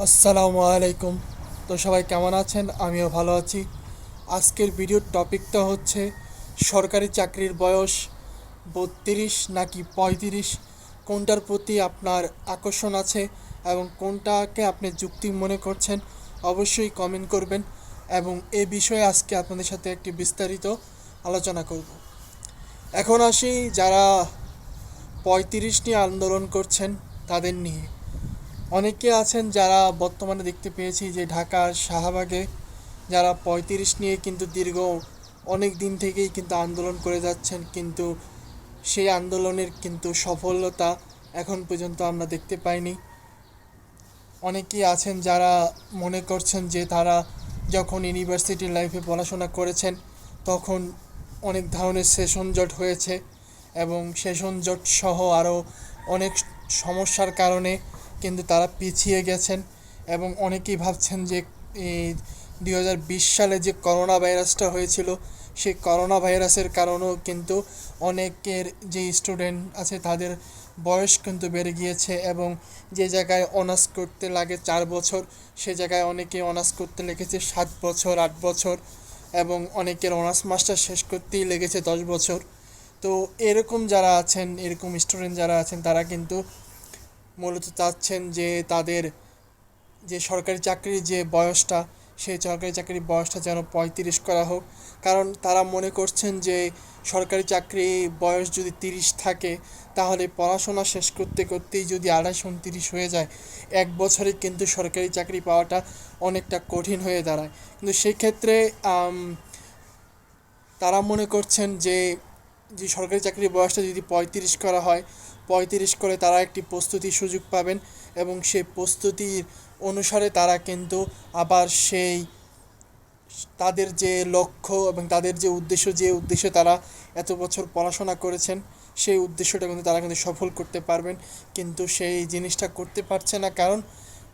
আসসালামু আলাইকুম। তো সবাই কেমন আছেন? আমিও ভালো আছি। আজকের ভিডিওর টপিকটা হচ্ছে সরকারি চাকরির বয়স বত্রিশ নাকি পঁয়ত্রিশ? কোনটার প্রতি আপনার আকর্ষণ আছে এবং কোনটাকে আপনি যুক্তি মনে করছেন? অবশ্যই কমেন্ট করবেন এবং এ বিষয়ে আজকে আপনাদের সাথে একটি বিস্তারিত আলোচনা করব। এখন আসি যারা পঁয়ত্রিশ নিয়ে আন্দোলন করছেন তাদের নিয়ে। অনেকে আছেন যারা বর্তমানে দেখতে পেয়েছি যে ঢাকার শাহবাগে যারা পঁয়ত্রিশ নিয়ে কিন্তু দীর্ঘ অনেক দিন থেকেই কিন্তু আন্দোলন করে যাচ্ছেন, কিন্তু সেই আন্দোলনের কিন্তু সফলতা এখন পর্যন্ত আমরা দেখতে পাইনি। অনেকেই আছেন যারা মনে করছেন যে তারা যখন ইউনিভার্সিটি লাইফে পড়াশোনা করেছেন তখন অনেক ধরনের সেশন জট হয়েছে এবং সেশন জট সহ আরও অনেক সমস্যার কারণে কিন্তু তারা পিছিয়ে গেছেন এবং অনেকেই ভাবছেন যে দুই হাজার বিশ সালে যে করোনা ভাইরাসটা হয়েছিল, সেই করোনা ভাইরাসের কারণেও কিন্তু অনেকের যে স্টুডেন্ট আছে তাদের বয়স কিন্তু বেড়ে গিয়েছে এবং যে জায়গায় অনার্স করতে লাগে চার বছর, সে জায়গায় অনেকে অনার্স করতে লেগেছে সাত বছর, আট বছর এবং অনেকের অনার্স মাস্টার শেষ করতেই লেগেছে দশ বছর। তো এরকম যারা আছেন, এরকম স্টুডেন্ট যারা আছেন, তারা কিন্তু মূলত চাচ্ছেন যে তাদের যে সরকারি চাকরির যে বয়সটা, সেই সরকারি চাকরির বয়সটা যেন পঁয়ত্রিশ করা হোক। কারণ তারা মনে করছেন যে সরকারি চাকরি বয়স যদি তিরিশ থাকে, তাহলে পড়াশোনা শেষ করতে করতেই যদি আড়াইশ উনত্রিশ হয়ে যায়, এক বছরে কিন্তু সরকারি চাকরি পাওয়াটা অনেকটা কঠিন হয়ে দাঁড়ায়। কিন্তু সেক্ষেত্রে তারা মনে করছেন যে যে সরকারি চাকরির বয়সটা যদি পঁয়ত্রিশ করা হয়, পঁয়ত্রিশ করে তারা একটি প্রস্তুতির সুযোগ পাবেন এবং সেই প্রস্তুতির অনুসারে তারা কিন্তু আবার সেই তাদের যে লক্ষ্য এবং তাদের যে উদ্দেশ্য, যে উদ্দেশ্যে তারা এত বছর পড়াশোনা করেছেন, সেই উদ্দেশ্যটা কিন্তু তারা কিন্তু সফল করতে পারবেন। কিন্তু সেই জিনিসটা করতে পারছে না কারণ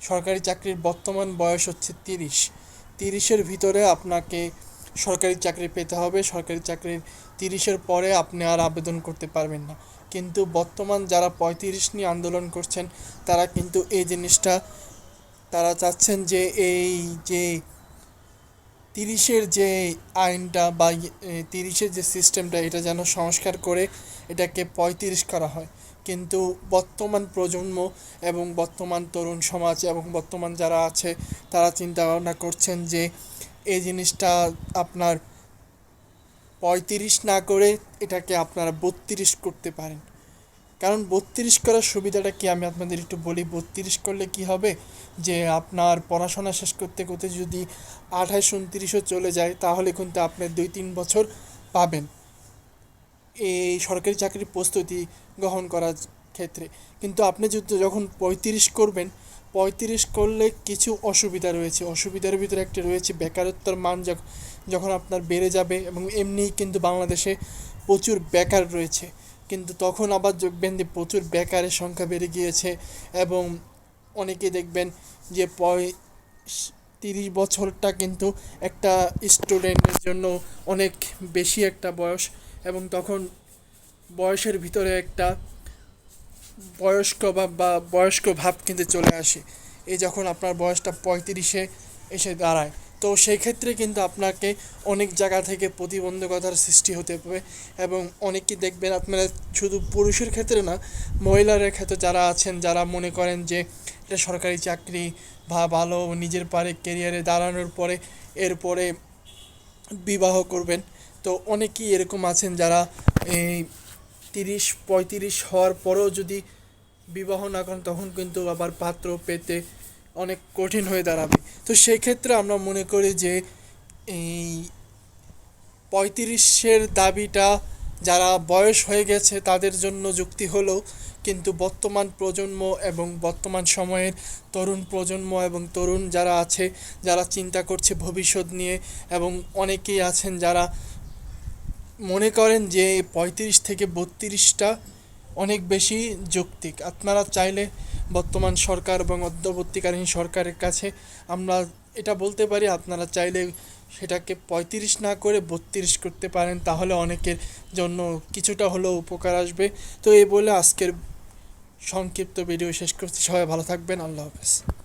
সরকারি চাকরির বর্তমান বয়স হচ্ছে তিরিশ। তিরিশের ভিতরে আপনাকে সরকারি চাকরি পেতে হবে, সরকারি চাকরির তিরিশের পরে আপনি আর আবেদন করতে পারবেন না। কিন্তু বর্তমান যারা পঁয়ত্রিশ নিয়ে আন্দোলন করছেন, তারা কিন্তু এই জিনিসটা, তারা চাচ্ছেন যে এই যে তিরিশের যে আইনটা বা তিরিশের যে সিস্টেমটা, এটা যেন সংস্কার করে এটাকে পঁয়ত্রিশ করা হয়। কিন্তু বর্তমান প্রজন্ম এবং বর্তমান তরুণ সমাজ এবং বর্তমান যারা আছে, তারা চিন্তা ভাবনা করছেন যে এই জিনিসটা আপনার পঁয়ত্রিশ না করে এটাকে আপনারা বত্রিশ করতে পারেন। কারণ বত্রিশ করার সুবিধাটা কি? আমি আপনাদের একটু বলি, বত্রিশ করলে কি হবে? যে আপনার পড়াশোনা শেষ করতে করতে যদি আঠাশ, উনত্রিশও চলে যায়, তাহলে কিন্তু আপনি দুই, তিন বছর পাবেন এই সরকারি চাকরির প্রস্তুতি গ্রহণ করার ক্ষেত্রে। কিন্তু আপনি যদি যখন পঁয়ত্রিশ করবেন পঁয়ত্রিশ করলে কিছু অসুবিধা রয়েছে। অসুবিধার ভিতরে একটি রয়েছে বেকারত্বর মান যখন আপনার বেড়ে যাবে এবং এমনিই কিন্তু বাংলাদেশে প্রচুর বেকার রয়েছে। কিন্তু তখন আবার দেখবেন যে প্রচুর বেকারের সংখ্যা বেড়ে গিয়েছে এবং অনেকে দেখবেন যে তিরিশ বছরটা কিন্তু একটা স্টুডেন্টের জন্য অনেক বেশি একটা বয়স এবং তখন বয়সের ভিতরে একটা বয়স্ক বা বা বয়স্ক ভাব কিন্তু চলে আসে। এই যখন আপনার বয়সটা পঁয়ত্রিশে এসে দাঁড়ায়, তো সেই ক্ষেত্রে কিন্তু আপনাকে অনেক জায়গা থেকে প্রতিবন্ধকতার সৃষ্টি হতে পারে এবং অনেকেই দেখবেন আপনারা শুধু পুরুষের ক্ষেত্রে না, মহিলাদের ক্ষেত্রে যারা আছেন, যারা মনে করেন যে এটা সরকারি চাকরি বা ভালো নিজের পারে কেরিয়ারে দাঁড়ানোর পরে এরপরে বিবাহ করবেন, তো অনেকেই এরকম আছেন যারা এই তিরিশ, পঁয়ত্রিশ হওয়ার পরেও যদি বিবাহ না করেন, তখন কিন্তু আবার পাত্র পেতে অনেক কঠিন হয়ে দাঁড়াবে। তো সেই ক্ষেত্রে আমরা মনে করি যে এই পঁয়ত্রিশের দাবিটা যারা বয়স হয়ে গেছে, তাদের জন্য যুক্তি হলেও কিন্তু বর্তমান প্রজন্ম এবং বর্তমান সময়ের তরুণ প্রজন্ম এবং তরুণ যারা আছে, যারা চিন্তা করছে ভবিষ্যৎ নিয়ে এবং অনেকেই আছেন যারা মনে করেন যে পঁয়ত্রিশ থেকে বত্রিশটা অনেক বেশি যৌক্তিক। আপনারা চাইলে বর্তমান সরকার এবং অন্তর্বর্তীকালীন সরকারের কাছে আমরা এটা বলতে পারি, আপনারা চাইলে সেটাকে পঁয়ত্রিশ না করে বত্রিশ করতে পারেন, তাহলে অনেকের জন্য কিছুটা হলেও উপকার আসবে। তো এই বলে আজকের সংক্ষিপ্ত ভিডিও শেষ করছি। সবাই ভালো থাকবেন। আল্লাহ হাফেজ।